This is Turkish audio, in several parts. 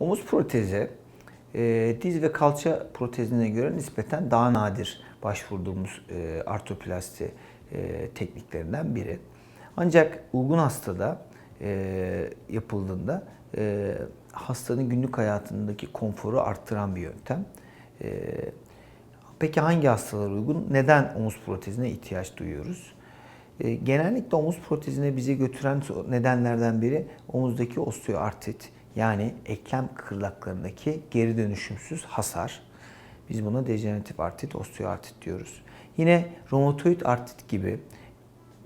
Omuz protezi e, diz ve kalça protezine göre nispeten daha nadir başvurduğumuz e, artroplasti e, tekniklerinden biri. Ancak uygun hastada e, yapıldığında e, hastanın günlük hayatındaki konforu arttıran bir yöntem. E, peki hangi hastalara uygun? Neden omuz protezine ihtiyaç duyuyoruz? E, genellikle omuz protezine bizi götüren nedenlerden biri omuzdaki osteoartrit yani eklem kıkırdaklarındaki geri dönüşümsüz hasar. Biz buna dejeneratif artrit, osteoartrit diyoruz. Yine romatoid artrit gibi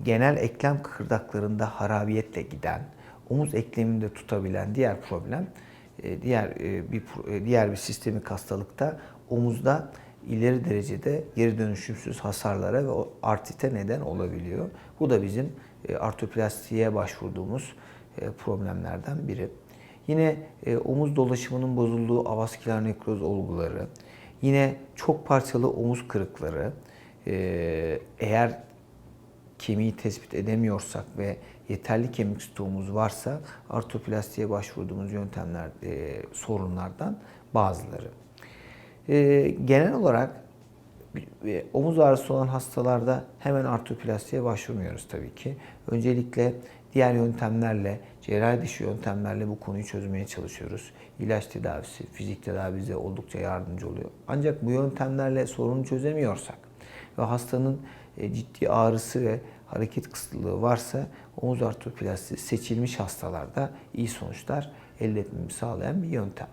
genel eklem kıkırdaklarında harabiyetle giden, omuz ekleminde tutabilen diğer problem, e, diğer e, bir e, diğer bir sistemik hastalıkta omuzda ileri derecede geri dönüşümsüz hasarlara ve artrite neden olabiliyor. Bu da bizim artroplastiğe başvurduğumuz problemlerden biri. Yine omuz dolaşımının bozulduğu avasküler nekroz olguları, yine çok parçalı omuz kırıkları, eğer kemiği tespit edemiyorsak ve yeterli kemik stoğumuz varsa artroplastiğe başvurduğumuz yöntemler e, sorunlardan bazıları. E, genel olarak e, omuz ağrısı olan hastalarda hemen artroplastiğe başvurmuyoruz tabii ki. Öncelikle diğer yöntemlerle, cerrahi dışı yöntemlerle bu konuyu çözmeye çalışıyoruz. İlaç tedavisi, fizik tedavi bize oldukça yardımcı oluyor. Ancak bu yöntemlerle sorunu çözemiyorsak ve hastanın e, ciddi ağrısı ve hareket kısıtlılığı varsa omuz artroplastiği seçilmiş hastalarda iyi sonuçlar elde etmemizi sağlayan bir yöntem.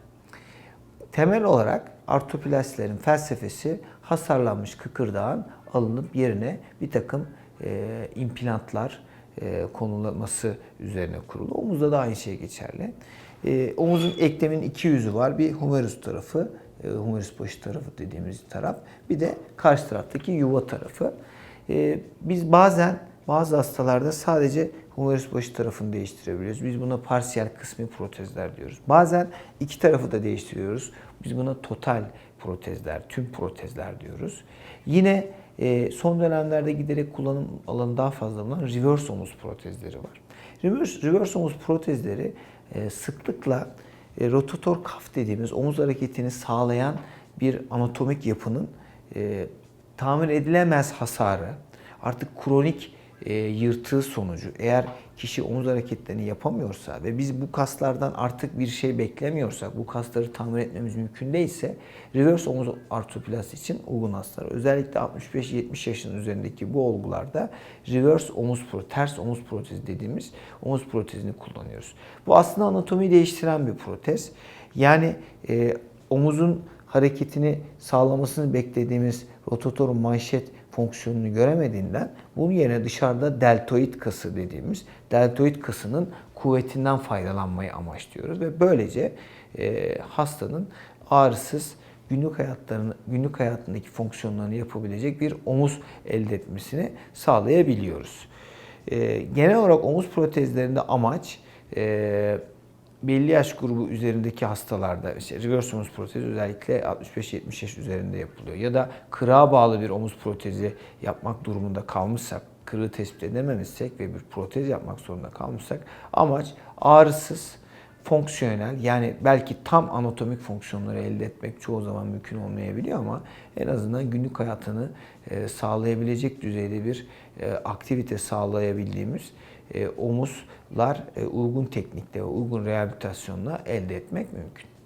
Temel olarak artroplastilerin felsefesi hasarlanmış kıkırdağın alınıp yerine bir takım e, implantlar e, konulması üzerine kurulu. Omuzda da aynı şey geçerli. E, omuzun eklemin iki yüzü var. Bir humerus tarafı, e, humerus başı tarafı dediğimiz taraf. Bir de karşı taraftaki yuva tarafı. Biz bazen bazı hastalarda sadece humerus başı tarafını değiştirebiliyoruz. Biz buna parsiyel kısmi protezler diyoruz. Bazen iki tarafı da değiştiriyoruz. Biz buna total protezler, tüm protezler diyoruz. Yine e, son dönemlerde giderek kullanım alanı daha fazla olan reverse omuz protezleri var. Reverse, reverse omuz protezleri e, sıklıkla e, rotator kaf dediğimiz omuz hareketini sağlayan bir anatomik yapının tamir edilemez hasarı, artık kronik e, yırtığı sonucu eğer kişi omuz hareketlerini yapamıyorsa ve biz bu kaslardan artık bir şey beklemiyorsak, bu kasları tamir etmemiz mümkün değilse reverse omuz artroplasti için uygun hastalar. Özellikle 65-70 yaşın üzerindeki bu olgularda reverse omuz protez, ters omuz protezi dediğimiz omuz protezini kullanıyoruz. Bu aslında anatomiyi değiştiren bir protez. Yani e, omuzun hareketini sağlamasını beklediğimiz rotator manşet fonksiyonunu göremediğinden bunun yerine dışarıda deltoid kası dediğimiz deltoid kasının kuvvetinden faydalanmayı amaçlıyoruz ve böylece e, hastanın ağrısız günlük hayatlarını günlük hayatındaki fonksiyonlarını yapabilecek bir omuz elde etmesini sağlayabiliyoruz. E, genel olarak omuz protezlerinde amaç e, belli yaş grubu üzerindeki hastalarda işte reverse omuz protezi özellikle 65-70 yaş üzerinde yapılıyor. Ya da kırığa bağlı bir omuz protezi yapmak durumunda kalmışsak, kırığı tespit edememişsek ve bir protez yapmak zorunda kalmışsak amaç ağrısız, fonksiyonel yani belki tam anatomik fonksiyonları elde etmek çoğu zaman mümkün olmayabiliyor ama en azından günlük hayatını e, sağlayabilecek düzeyde bir e, aktivite sağlayabildiğimiz e, omuzlar uygun teknikle uygun rehabilitasyonla elde etmek mümkün.